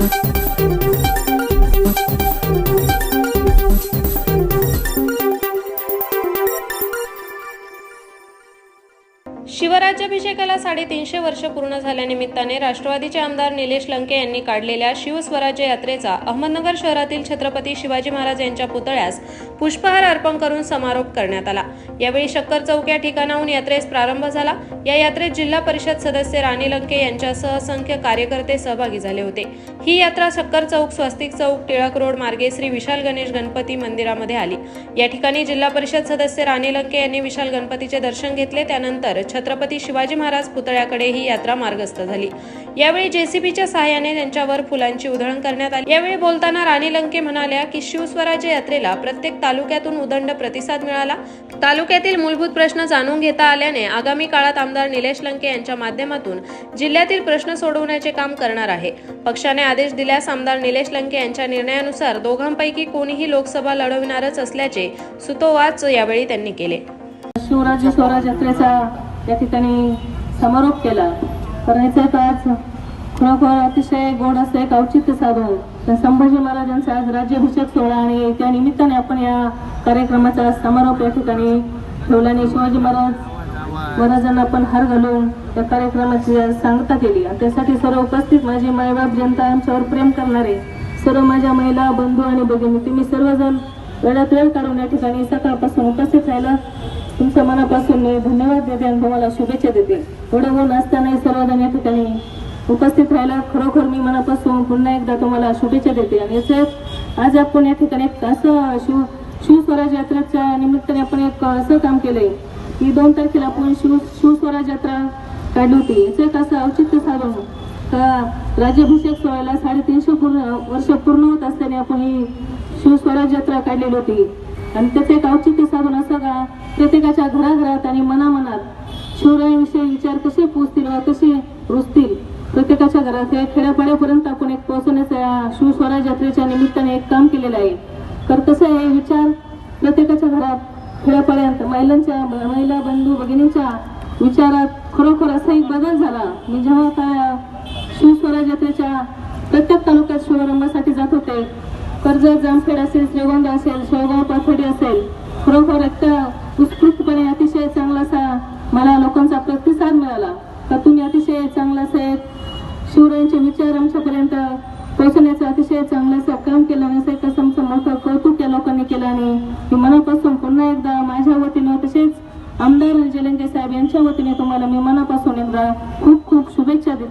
thank you शिवराज्याभिषेकाला साडेतीनशे वर्ष पूर्ण झाल्यानिमित्ताने राष्ट्रवादीचे आमदार निलेश लंके यांनी काढलेल्या शिवस्वराज्य यात्रेचा अहमदनगर शहरातील छत्रपती शिवाजी महाराज यांच्या पुतळ्यास पुष्पहार अर्पण करून समारोप करण्यात आला. यावेळी शक्कर चौक या ठिकाणाहून यात्रेस प्रारंभ झाला. या यात्रेत जिल्हा परिषद सदस्य राणी लंके यांच्यासह असंख्य कार्यकर्ते सहभागी झाले होते. ही यात्रा शक्कर चौक स्वस्तिक चौक टिळक रोड मार्गे श्री विशाल गणेश गणपती मंदिरामध्ये आली. या ठिकाणी जिल्हा परिषद सदस्य राणी लंके यांनी विशाल गणपतीचे दर्शन घेतले. त्यानंतर छत्रपती शिवाजी महाराज पुतळ्याकडे ही यात्रा मार्गस्थ झाली. यावेळी जेसीबीच्या सहाय्याने त्यांच्यावर फुलांची उधळण करण्यात आली. यावेळी बोलताना राणी लंके म्हणाल्या की शिवस्वराज्य यात्रेला प्रत्येक तालुक्यातून उदंड प्रतिसाद मिळाला. तालुक्यातील मूलभूत प्रश्न जाणून घेता आल्याने आगामी काळात आमदार निलेश लंके यांच्या माध्यमातून जिल्ह्यातील प्रश्न सोडवण्याचे काम करणार आहे. पक्षाने आदेश दिल्यास आमदार निलेश लंके यांच्या निर्णयानुसार दोघांपैकी कोणीही लोकसभा लढविणारच असल्याचे सुतोवाच यावेळी त्यांनी केले. शिवराज्य स्वराज यात्रेचा या ठिकाणी समारोप केला. करायचं तर आज? खरोखर अतिशय गोड असं एक औचित्य साधून तर संभाजी महाराजांचा आज राज्याभिषेक सोहळा आणि त्या निमित्ताने आपण या कार्यक्रमाचा समारोप या ठिकाणी ठेवला आणि शिवाजी महाराज महाराजांना आपण हार घालून या कार्यक्रमाची आज सांगता केली. आणि त्यासाठी सर्व उपस्थित माझी मायबाप जनता आमच्यावर प्रेम करणारे सर्व माझ्या महिला बंधू आणि भगिनी तुम्ही सर्वजण वेळात वेळ काढून या ठिकाणी सकाळपासून उपस्थित राहिला. तुमच्या मनापासून मी धन्यवाद देते आणि तुम्हाला शुभेच्छा देते. एवढं होऊन असतानाही सर्वजण या ठिकाणी उपस्थित राहायला खरोखर मी मनापासून पुन्हा एकदा तुम्हाला शुभेच्छा देते. आणि याचं आज आपण या ठिकाणी असं शिव शिवस्वराज यात्रेच्या निमित्ताने आपण एक असं काम केलंय की दोन तारखेला आपण शिव शिवस्वराज यात्रा काढली होती. याचं एक असं औचित्य साधून का राज्याभिषेक सोहळ्याला साडेतीनशे पूर्ण वर्ष पूर्ण होत असताना आपण ही शिवस्वराज यात्रा काढलेली होती. आणि त्याचे एक औचित्य साधून असं का प्रत्येकाच्या घराघरात आणि मनामनात शिवरायांविषयी विचार कसे पोचतील व कसे रुजतील? प्रत्येकाच्या घरात हे खेड्यापाड्यापर्यंत आपण एक पोहोचवण्याचा या शिवस्वराज यात्रेच्या निमित्ताने एक काम केलेलं आहे. तर तसं आहे हे विचार प्रत्येकाच्या घरात खेड्यापाड्यांत महिलांच्या महिला बंधू भगिनींच्या विचारात खरोखर असा एक बदल झाला. मी जेव्हा त्या शिवस्वराज यात्रेच्या प्रत्येक तालुक्यात शिवरंभासाठी जात होते कर्जत जामखेड असेल श्रीगोंद असेल शेवगाव पाथडी असेल खरोखर एक उत्स्फूर्तपणे अतिशय चांगलासा मला लोकांचा प्रतिसाद मिळाला. का तुम्ही अतिशय चांगला असा शिवरायांचे विचार आमच्यापर्यंत पोहोचण्याचं अतिशय चांगलं काम केलं. आणि असं एक मोठं कौतुक या लोकांनी केलं आणि मी मनापासून पुन्हा एकदा माझ्या वतीनं तसेच आमदार जलंगे साहेब यांच्या वतीने तुम्हाला मी मनापासून एकदा खूप खूप शुभेच्छा दिली